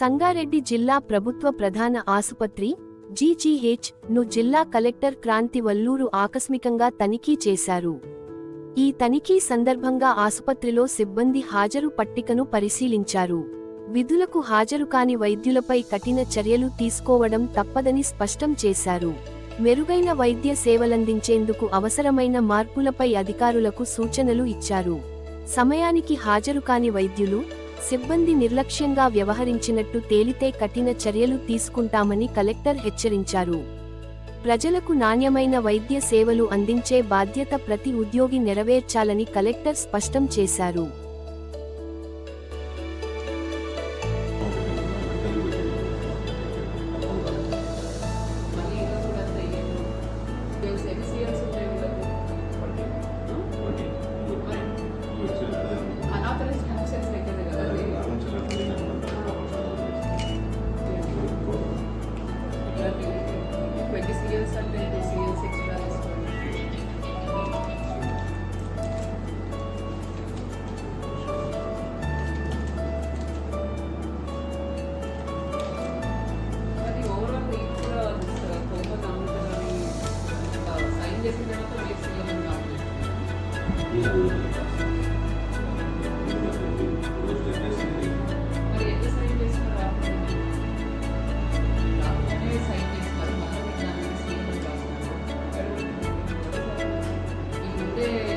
సంగారెడ్డి జిల్లా ప్రభుత్వ ప్రధాన ఆసుపత్రి జీజీహెచ్ను జిల్లా కలెక్టర్ క్రాంతి వల్లూరు ఆకస్మికంగా తనిఖీ చేశారు. ఈ తనిఖీ సందర్భంగా ఆసుపత్రిలో సిబ్బంది హాజరు పట్టికను పరిశీలించారు. విధులకు హాజరు కాని వైద్యులపై కఠిన చర్యలు తీసుకోవడం తప్పదని స్పష్టం చేశారు. మెరుగైన వైద్య సేవలందించేందుకు అవసరమైన మార్పులపై అధికారులకు సూచనలు ఇచ్చారు. సమయానికి హాజరు కాని వైద్యులు సిబ్బంది నిర్లక్ష్యంగా వ్యవహరించినట్టు తేలితే కఠిన చర్యలు తీసుకుంటామని కలెక్టర్ హెచ్చరించారు. ప్రజలకు నాణ్యమైన వైద్య సేవలు అందించే బాధ్యత ప్రతి ఉద్యోగి నెరవేర్చాలని కలెక్టర్ స్పష్టం చేశారు. మళ్ళీ ఇంకా Yeah.